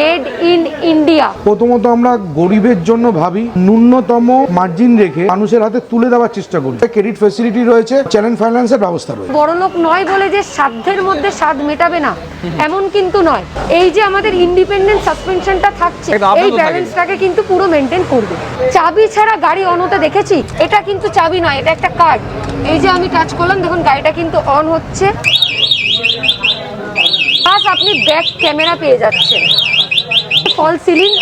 Made in India প্রথমত আমরা গরিবের জন্য ভাবি ন্যূনতম মার্জিন রেখে মানুষের হাতে তুলে দেওয়ার চেষ্টা করি। ক্রেডিট ফেসিলিটি রয়েছে চ্যালেঞ্জ ফাইন্যান্সের ব্যবস্থা রয়েছে। বড়লোক নয় বলে যে সাধ্যের মধ্যে স্বাদ মেটাবে না এমন কিন্তু নয়। এই যে আমাদের ইন্ডিপেন্ডেন্ট সাসপেনশনটা থাকছে এই ব্যালেন্সটাকে কিন্তু পুরো মেনটেন করবে। চাবি ছাড়া গাড়ি অন হতে দেখেছি এটা কিন্তু চাবি নয় এটা একটা কার্ড এই যে আমি টাচ করলাম দেখুন গাড়িটা কিন্তু অন হচ্ছে। প্লাস আপনি ব্যাক ক্যামেরা পেয়ে যাচ্ছেন। Fall ceiling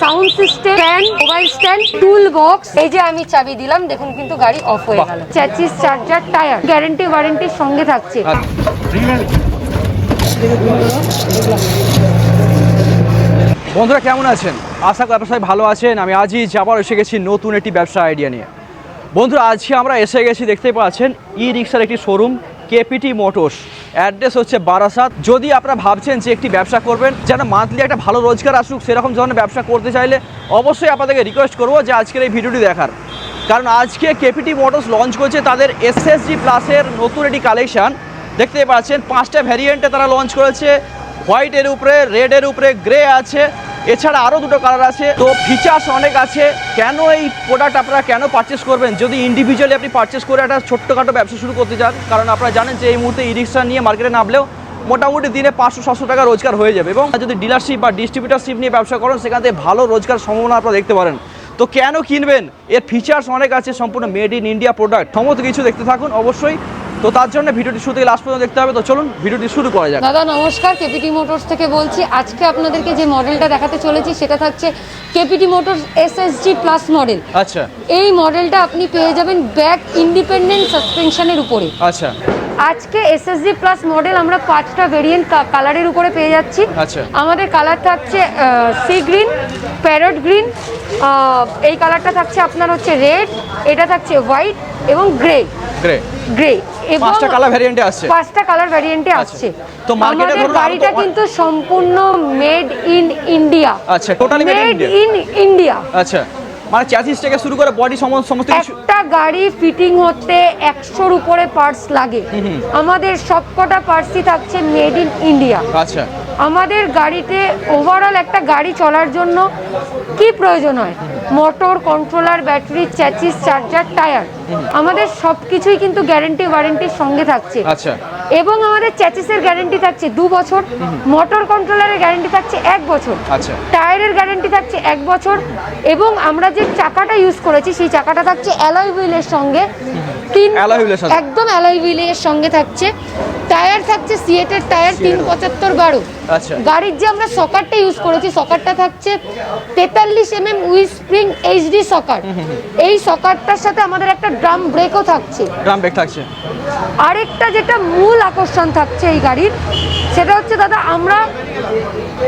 sound system fan mobile stand tool box এই যে আমি চাবি দিলাম দেখুন কিন্তু গাড়ি অফ হয়ে গেল। চ্যাচিস চার্জার টায়ার গ্যারেন্টি ওয়ারেন্টির সঙ্গে থাকছে। বন্ধুরা কেমন আছেন? আশা করি আপনার সবাই ভালো আছেন। আমি আজই আবার এসে গেছি নতুন একটি ব্যবসা আইডিয়া নিয়ে। বন্ধুরা আজকে আমরা এসে গেছি দেখতেই পাচ্ছেন ই রিক্সার একটি শোরুম কেপিটি মোটরস অ্যাড্রেস হচ্ছে বারাসাত। যদি আপনারা ভাবছেন যে একটি ব্যবসা করবেন, যেন মান্থলি একটা ভালো রোজগার আসুক, সেরকম ধরনের ব্যবসা করতে চাইলে অবশ্যই আপনাদেরকে রিকোয়েস্ট করব যে আজকের এই ভিডিওটি দেখার। কারণ আজকে কেপিটি মোটরস লঞ্চ করছে তাদের এসএসজি প্লাসের নতুন একটি কালেকশান দেখতে পাচ্ছেন, পাঁচটা ভ্যারিয়েন্টে তারা লঞ্চ করেছে। হোয়াইটের উপরে রেডের উপরে গ্রে আছে। এছাড়া আরও দুটো কালার আছে। তো ফিচার্স অনেক আছে। কেন এই প্রোডাক্ট আপনারা কেন পারচেস করবেন? যদি ইন্ডিভিজুয়ালি আপনি পারচেস করে একটা ছোট্টখাটো ব্যবসা শুরু করতে চান, কারণ আপনারা জানেন যে এই মুহূর্তে ই রিক্সা নিয়ে মার্কেটে নামলেও মোটামুটি দিনে পাঁচশো, সাতশো টাকা রোজগার হয়ে যাবে এবং যদি ডিলারশিপ বা ডিস্ট্রিবিউটারশিপ নিয়ে ব্যবসা করেন, সেখান থেকে ভালো রোজগার সম্ভাবনা আপনারা দেখতে পারেন। তো কেন কিনবেন? এর ফিচার্স অনেক আছে, সম্পূর্ণ মেড ইন ইন্ডিয়া প্রোডাক্ট সমস্ত কিছু দেখতে থাকুন। অবশ্যই তো তার জন্য ভিডিওটি শুরু থেকে লাস্ট পর্যন্ত দেখতে হবে। তো চলুন ভিডিওটি শুরু করা যাক। দাদা নমস্কার। কেপিটি মোটরস থেকে বলছি আজকে আপনাদেরকে যে মডেলটা দেখাতে চলেছি সেটা থাকছে KPT motors SSG plus model আচ্ছা। এই মডেলটা আপনি পেয়ে যাবেন ব্যাক ইন্ডিপেন্ডেন্ট সাসপেনশনের উপরে। আচ্ছা। আজকে এসএসজি প্লাস মডেল আমরা পাঁচটা ভেরিয়েন্ট কালারের উপরে পেয়ে যাচ্ছি। আচ্ছা। আমাদের কালার থাকছে সি গ্রিন প্যারট গ্রিন এই কালারটা থাকছে আপনার হচ্ছে রেড এটা থাকছে হোয়াইট এবং গ্রে গ্রে গ্রে পাঁচটা কালার ভ্যারিয়েন্টে আসছে। পাঁচটা কালার ভ্যারিয়েন্টে আসছে। তো আমাদের ধরুন গাড়িটা কিন্তু সম্পূর্ণ মেড ইন ইন্ডিয়া আচ্ছা, in মেড ইন ইন্ডিয়া আচ্ছা। মানে চ্যাসিস থেকে শুরু করে বডি সমস্ত সমস্ত কিছু একটা গাড়ি ফিটিং হতে একশোর উপরে পার্টস লাগে। আমাদের সবকটা পার্টসই থাকছে মেড ইন ইন্ডিয়া আচ্ছা। আমাদের গাড়িতে ওভারঅল একটা গাড়ি চলার জন্য কি প্রয়োজন হয়? Motor controller battery chassis charger tyre আমাদের সব কিছুই কিন্তু গ্যারেন্টি ওয়ারেন্টির সঙ্গে থাকছে। আচ্ছা। এবং আমাদের চ্যাচিসের গ্যারেন্টি থাকছে দু বছর মোটর কন্ট্রোলারের গ্যারেন্টি থাকছে এক বছর আচ্ছা। টায়ারের গ্যারেন্টি থাকছে এক বছর এবং আমরা যে চাকাটা ইউজ করেছি সেই চাকাটা থাকছে অ্যালয় হুইলের সঙ্গে। তিন। একদম অ্যালয় হুইলের সঙ্গে থাকছে। টায়ার থাকছে সিএটের টায়ার তিন পঁচাত্তর বারো আচ্ছা। গাড়ির যে আমরা সকারটা ইউজ করেছি সকারটা থাকছে তেতাল্লিশ M M with spring HD shocker. এই সকারটার সাথে আমাদের একটা ড্রাম ব্রেকও থাকছে। ড্রাম ব্রেক থাকছে। আরেকটা যেটা মূল আকর্ষণ থাকছে এই গাড়ির সেটা হচ্ছে দাদা আমরা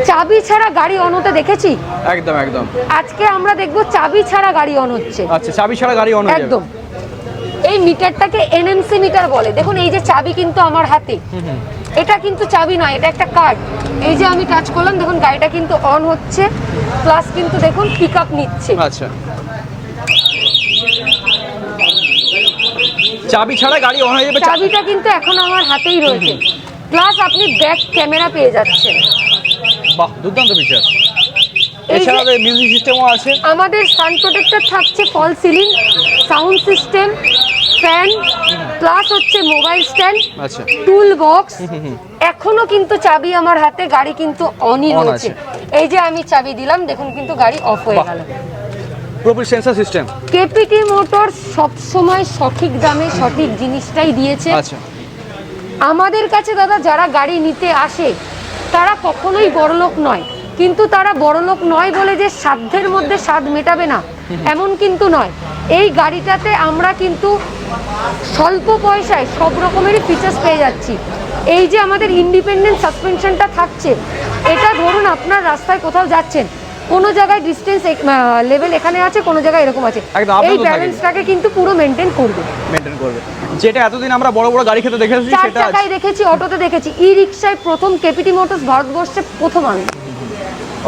চাবি ছাড়া গাড়ি অন হতে দেখেছি? একদম একদম। আজকে আমরা দেখব চাবি ছাড়া গাড়ি অন হচ্ছে। আচ্ছা চাবি ছাড়া গাড়ি অন একদম। এই মিটারটাকে এনএমসি মিটার বলে। দেখুন এই যে চাবি কিন্তু আমার হাতে। এটা কিন্তু চাবি নয় এটা একটা কার্ড এই যে আমি টাচ করলাম দেখুন গাড়িটা কিন্তু অন হচ্ছে। প্লাস কিন্তু দেখুন পিক আপ নিচ্ছে। আচ্ছা। চাবি ছাড়া গাড়ি অন হয়ে যাবে চাবিটা কিন্তু এখন আমার হাতেই রয়েছে। প্লাস আপনি ব্যাক ক্যামেরা পেয়ে যাচ্ছেন। বাহ দুর্দান্ত ফিচার এছাড়া মিউজিক সিস্টেমও আছে। আমাদের সান প্রোটেক্টর থাকছে fall ceiling sound system fan plus হচ্ছে মোবাইল স্ট্যান্ড টুল বক্স এখনও কিন্তু চাবি আমার হাতে গাড়ি কিন্তু অনই রয়েছে। এই যে আমি চাবি দিলাম দেখুন কিন্তু গাড়ি অফ হয়ে গেল। পুরোপুরি সেন্সার সিস্টেম কেপিটি মোটর সব সময় সঠিক দামে সঠিক জিনিসটাই দিয়েছে। আচ্ছা। আমাদের কাছে দাদা যারা গাড়ি নিতে আসে তারা কখনোই বড়লোক নয়। কিন্তু তারা বড়লোক নয় বলে যে সাধ্যের মধ্যে স্বাদ মেটাবে না। এমন কিন্তু নয়। এই গাড়িটাতে আমরা কিন্তু স্বল্প পয়সায় সব রকমেরই ফিচার্স পেয়ে যাচ্ছি। এই যে আমাদের ইন্ডিপেন্ডেন্ট সাসপেনশনটা থাকছে এটা ধরুন আপনার রাস্তায় কোথাও যাচ্ছেন কোনো জায়গায় ডিস্টেন্স লেভেল এখানে আছে কোনো জায়গায় এরকম আছে। এই ব্যালেন্সটাকে কিন্তু পুরো মেনটেন করবে। মেনটেন করবে। যেটা এতদিন আমরা বড় বড় গাড়ি খেতে দেখেছি চার সেটা চাকায় দেখেছি অটোতে দেখেছি। ই রিক্সায় প্রথম কেপিটি মোটরস ভারতবর্ষে প্রথম আমি।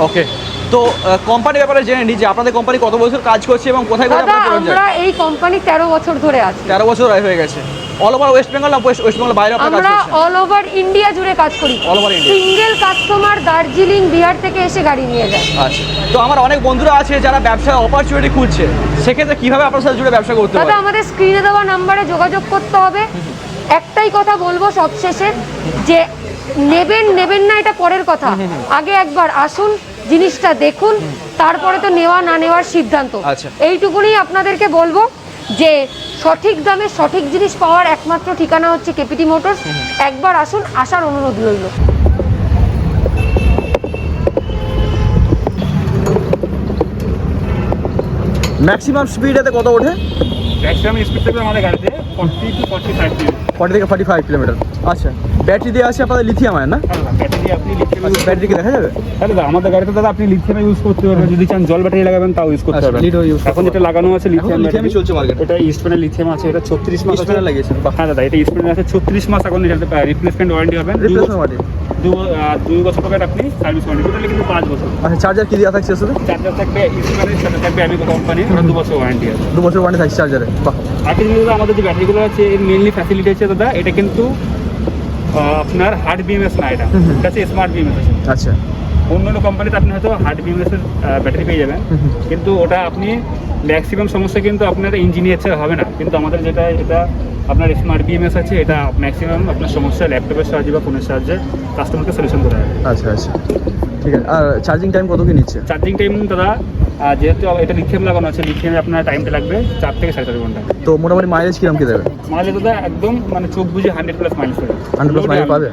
ওকে তো কোম্পানির ব্যাপারে জেনে নিই যে আপনাদের কোম্পানি কত বছর কাজ করছে এবং কোথায় কোথায় আমরা এই কোম্পানি তেরো বছর ধরে আছি। তেরো বছর হয়ে গেছে। অল ওভার ওয়েস্ট বেঙ্গল না ওয়েস্ট বেঙ্গল বাইরে আপনার কাজ আমরা অল ওভার ইন্ডিয়া জুড়ে কাজ করি। All over India. Single customer Darjeeling Bihar থেকে এসে গাড়ি নিয়ে যায়। আচ্ছা। তো আমার অনেক বন্ধুরা আছে যারা ব্যবসার অপরচুনিটি খুঁজছে। সেক্ষেত্রে কীভাবে আপনার সাথে জুড়ে ব্যবসা করতে দাদা পারে? আমাদের স্ক্রিনে দেওয়া নাম্বারে যোগাযোগ করতে হবে। একটাই কথা বলব সবশেষে যে নেবেন নেবেন না এটা পরের কথা। আগে একবার আসুন জিনিসটা দেখুন তারপরে তো নেওয়া না নেওয়ার সিদ্ধান্ত। আচ্ছা। এইটুকুনি আপনাদেরকে বলব যে সঠিক দামে সঠিক জিনিস পাওয়ার একমাত্র ঠিকানা হচ্ছে কেপিটি মোটরস। একবার আসুন আসার অনুরোধ রইল। ম্যাক্সিমাম স্পিড এতে কত ওঠে? ম্যাক্সিমাম স্পিড থাকবে আমাদের গাড়িতে forty to forty five forty থেকে ফর্টি ফাইভ কিলোমিটার আচ্ছা ব্যাটারি দিয়ে আছে আপনাদের লিথিয়াম আয়ন না? ব্যাটারি আপনি লিথিয়াম ব্যাটারি কি দেখা যাবে? তাহলে দাদা আমাদের গাড়িতে দাদা আপনি লিথিয়াম ইউজ করতে পারবেন। যদি চান জল ব্যাটারি লাগাবেন তাও ইউজ করতে আচ্ছা, পারবেন। এখন যেটা লাগানো আছে লিথিয়াম ই চলছে এ। এটা ইস্টম্যানের লিথিয়াম আছে এটা ছত্রিশ মাস আছে। লাগিয়েছেন, হ্যাঁ দাদা এটা ইস্টম্যানের আছে ছত্রিশ মাস এখন রিপ্লেসমেন্ট ওয়ারেন্টি হবে। দুই রিপ্লেসমেন্ট বছর- ওয়ারেন্টি দুই বছর পাবেন আপনি সার্ভিস ওয়ারেন্টি টোটালি কিন্তু পাঁচ বছর। আচ্ছা চার্জার কি দেওয়া থাকছে চার্জার থাকবে থাকবে আমি কোম্পানি দু বছর ওয়ারেন্টি আছে। দু বছর ওয়ারেন্টি থাকছে চার্জারে আরেকটা দাদা আমাদের যে ব্যাটারিগুলো আছে এর মেনলি ফ্যাসিলিটি হচ্ছে দাদা এটা কিন্তু আপনার হার্ড বিএমএস না এটা। এটা হচ্ছে স্মার্ট বিএমএস আছে আচ্ছা। অন্য অন্য কোম্পানিতে আপনি হয়তো হার্ড বিএমএস এর ব্যাটারি পেয়ে যাবেন। কিন্তু ওটা আপনি ম্যাক্সিমাম সমস্যা কিন্তু আপনার ইঞ্জিনিয়ার ছাড়া হবে না। কিন্তু আমাদের যেটা এটা আপনার স্মার্ট বিএমএস আছে এটা ম্যাক্সিমাম আপনার সমস্যা ল্যাপটপের সাহায্যে বা ফোনের সাহায্যে কাস্টমারকে সলিউশন করা যাবে আচ্ছা আচ্ছা। ঠিক আছে। আর চার্জিং টাইম কত কি নিচ্ছে? চার্জিং টাইম দাদা আহ, যেহেতু এটা লিথিয়াম লাগানো আছে লিথিয়ামে আপনার টাইমটা লাগবে চার থেকে সাড়ে চার ঘণ্টা। তো মোটামুটি মাইলেজ কিরম কি দেবে? মাঝে দাদা একদম মানে চোখ বুঝে হান্ড্রেড প্লাস মাইলেজ পাবে হান্ড্রেড প্লাস মাইলেজ পাবে?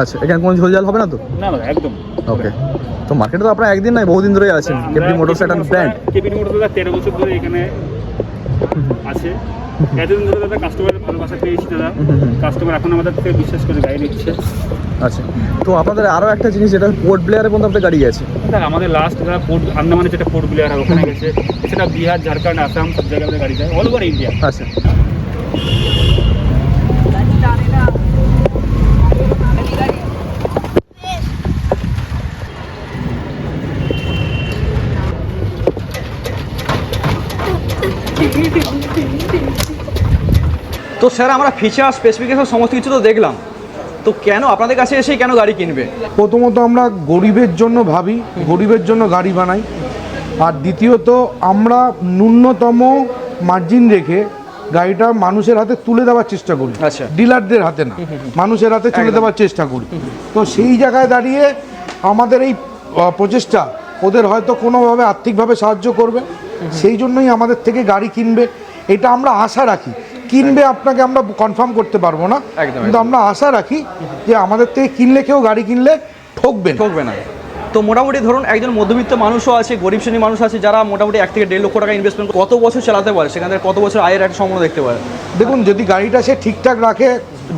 আচ্ছা এখানে কোনো ঝোলঝাল হবে না তো? না একদম। ওকে তো মার্কেটে তো আপনার একদিন নাই বহুদিন ধরেই আছেন কেপি মোটরস একটা ব্র্যান্ড কেপিটি মোটরস দাদা তেরো বছর ধরে এখানে আছে। এতদিন ধরে দাদা কাস্টমারের ভালোবাসা পেয়েছি দাদা। কাস্টমার এখন আমাদের থেকে বিশ্বাস করে গাড়ি নিচ্ছে। আচ্ছা। তো আপনাদের আরও একটা জিনিস যেটা পোর্ট ব্লেয়ারে পর্যন্ত আপনাদের গাড়ি গেছে দাদা আমাদের লাস্ট দাদা পোর্ট আন্দামানে যেটা পোর্ট ব্লেয়ার হয় ওখানে গেছে সেটা বিহার ঝাড়খণ্ড আসাম সব জায়গায় গাড়ি যায় অল ওভার ইন্ডিয়া আচ্ছা। তো স্যার আমরা ফিচার স্পেসিফিকেশন সমস্ত কিছু তো দেখলাম। তো কেন আপনাদের কাছে এসে কেন গাড়ি কিনবে? প্রথমত আমরা গরিবের জন্য ভাবি গরিবের জন্য গাড়ি বানাই। আর দ্বিতীয়ত আমরা ন্যূনতম মার্জিন রেখে গাড়িটা মানুষের হাতে তুলে দেওয়ার চেষ্টা করি। আচ্ছা। ডিলারদের হাতে না মানুষের হাতে তুলে দেওয়ার চেষ্টা করি। তো সেই জায়গায় দাঁড়িয়ে আমাদের এই প্রচেষ্টা ওদের হয়তো কোনোভাবে আর্থিকভাবে সাহায্য করবে। সেই জন্যই আমাদের থেকে গাড়ি কিনবে। এটা আমরা আশা রাখি। কিনবে আপনাকে আমরা কনফার্ম করতে পারব না। একদম, কিন্তু আমরা আশা রাখি যে আমাদের থেকে কিনলে কেউ গাড়ি কিনলে ঠকবে ঠকবে না। তো মোটামুটি ধরুন একজন মধ্যবিত্ত মানুষও আছে গরিব শ্রেণির মানুষ আছে যারা মোটামুটি এক থেকে দেড় লক্ষ টাকা ইনভেস্টমেন্ট কত বছর চালাতে পারে? সেখান থেকে কত বছর আয়ের একটা সম্ভাবনা দেখতে পারে? দেখুন যদি গাড়িটা সে ঠিকঠাক রাখে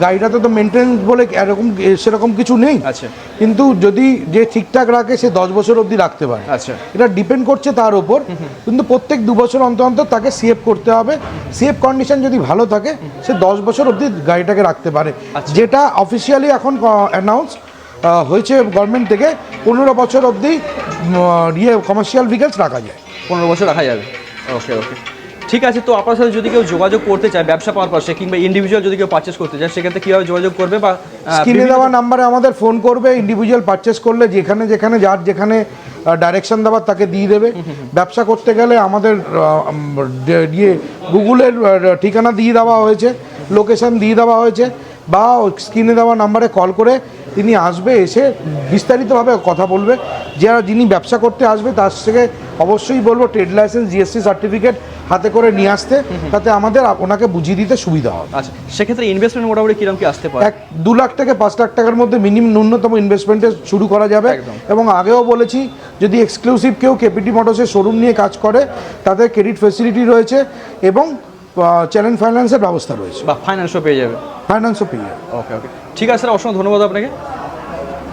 গাড়িটাতে তো মেনটেন্স বলে এরকম সেরকম কিছু নেই। আচ্ছা। কিন্তু যদি যে ঠিকঠাক রাখে সে দশ বছর অবধি রাখতে পারে। আচ্ছা। এটা ডিপেন্ড করছে তার ওপর কিন্তু প্রত্যেক দু বছর অন্তর অন্তর তাকে সেভ করতে হবে। সেভ কন্ডিশন যদি ভালো থাকে সে দশ বছর অবধি গাড়িটাকে রাখতে পারে। আচ্ছা। যেটা অফিসিয়ালি এখন অ্যানাউন্স হয়েছে গভর্নমেন্ট থেকে পনেরো বছর অবধি ইয়ে কমার্শিয়াল ভেহিকেলস রাখা যায়। পনেরো বছর রাখা যাবে। ওকে ওকে ঠিক আছে তো আপনার সাথে যদি কেউ যোগাযোগ করতে চায় ব্যবসা পারপাসে কিংবা ইন্ডিভিজুয়াল যদি কেউ পারচেস করতে চায় সেক্ষেত্রে কীভাবে যোগাযোগ করবে বা স্ক্রিনে দেওয়া নাম্বারে আমাদের ফোন করবে ইন্ডিভিজুয়াল পারচেস করলে যেখানে যেখানে যার যেখানে ডাইরেকশন দেওয়ার তাকে দিয়ে দেবে। ব্যবসা করতে গেলে আমাদের ইয়ে গুগলের ঠিকানা দিয়ে দেওয়া হয়েছে লোকেশন দিয়ে দেওয়া হয়েছে বা স্ক্রিনে দেওয়া নাম্বারে কল করে তিনি আসবে এসে বিস্তারিতভাবে কথা বলবে। যারা যিনি ব্যবসা করতে আসবে তার থেকে অবশ্যই বলব ট্রেড লাইসেন্স জিএসটি সার্টিফিকেট হাতে করে নিয়ে আসতে তাতে আমাদের ওনাকে বুঝিয়ে দিতে সুবিধা হবে। আচ্ছা সেক্ষেত্রে ইনভেস্টমেন্ট মোটামুটি কীরকম কি আসতে পারে? এক দু লাখ থেকে পাঁচ লাখ টাকার মধ্যে মিনিমাম ন্যূনতম ইনভেস্টমেন্টে শুরু করা যাবে। এবং আগেও বলেছি যদি এক্সক্লুসিভ কেউ কেপিটি মোটরসের শোরুম নিয়ে কাজ করে তাদের ক্রেডিট ফেসিলিটি রয়েছে এবং চ্যালেঞ্জ ফাইন্যান্সের ব্যবস্থা রয়েছে। বা ফাইন্যান্সও পেয়ে যাবে। ফাইন্যান্সও পেয়ে যাবে। ওকে ওকে ঠিক আছে স্যার অসংখ্য ধন্যবাদ আপনাকে।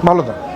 ভালো থাকবে